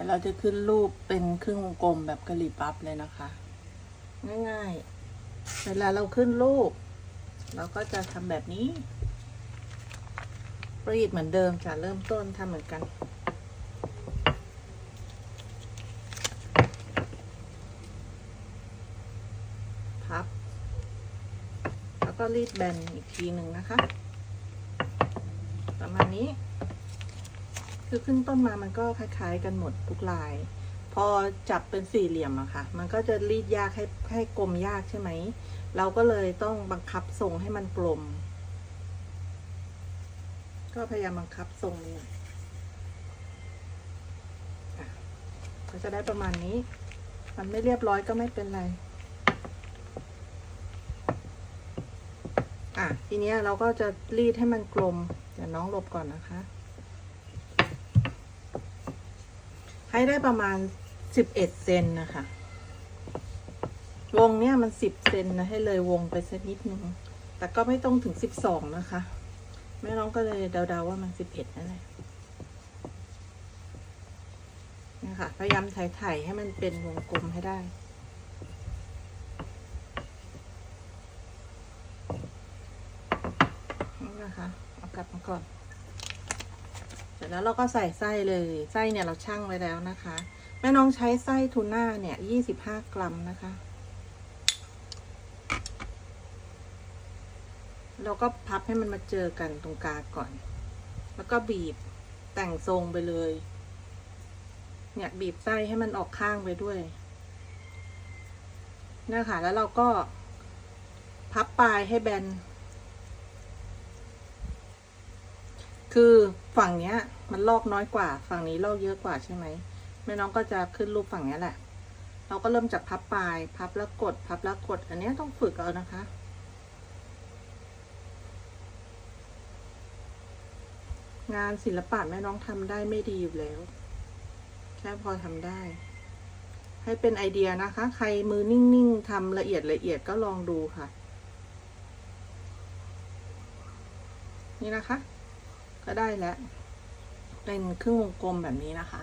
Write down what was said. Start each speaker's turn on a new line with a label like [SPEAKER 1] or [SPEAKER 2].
[SPEAKER 1] ดี๋ยวเราจะขึ้นรูปเป็นครึ่งวงกลมแบบกะหรี่ปั๊บเลยนะคะ ง่ายๆ เวลาเราขึ้นรูป เราก็จะทำแบบนี้รีดเหมือนเดิมจะเริ่มต้นทำเหมือนกัน พับ แล้วก็รีดแบนอีกทีหนึ่งนะคะ ประมาณนี้ คือขึ้นต้นมามันก็คล้าย ๆ กันหมดทุกลาย พอจับเป็นสี่เหลี่ยมอะค่ะ มันก็จะรีดยากให้ให้กลมยากใช่ไหม เราก็เลยต้องบังคับทรงให้มันกลม ก็พยายามบังคับทรงมันหน่ยก็จะได้ประมาณนี้ มันไม่เรียบร้อยก็ไม่เป็นไร อะ ทีเนี้ยเราก็จะรีดให้มันกลม เดี๋ยวน้องหลบก่อนนะคะ ให้ได้ประมาณสิบเอ็ดเซนนะคะ วงเนี้ยมันสิบเซนนะให้เลยวงไปสักนิดนึง แต่ก็ไม่ต้องถึงสิบสองนะคะ แม่น้องก็เลยเดาๆว่ามันสิบเอ็ดนั่นแหละนี่ค่ะพยายามถ่ายให้มันเป็นวงกลมให้ได้นี่นะคะ เอากลับมาก่อน ร็จแล้วเราก็ใส่ไส้เลยไส้เนี่ยเราชั่งไว้แล้วนะคะ แม่น้องใช้ไส้ทูน่าเนี่ยยี่สิบห้ากรัมนะคะเราก็พับให้มันมาเจอกันตรงกลางก่อน แล้วก็บีบแต่งทรงไปเลย เนี่ยบีบไส้ให้มันออกข้างไปด้วยนี่ค่ะแล้วเราก็พับปลายให้แบน คือฝั่งเนี้ย มันลอกน้อยกว่า ฝั่งนี้ลอกเยอะกว่าใช่ไหมแม่น้องก็จะขึ้นรูปฝั่งนี้แหละ เราก็เริ่มจากพับปลาย พับแล้วกด พับแล้วกด อันนี้ต้องฝึกเอานะคะ งานศิลปะแม่น้องทำได้ไม่ดีอยู่แล้ว แค่พอทำได้ ให้เป็นไอเดียนะคะ ใครมือนิ่งๆทำละเอียดละเอียดก็ลองดูค่ะ นี่นะคะ ก็ได้แล้ว เป็นครึ่งวงกลมแบบนี้นะคะ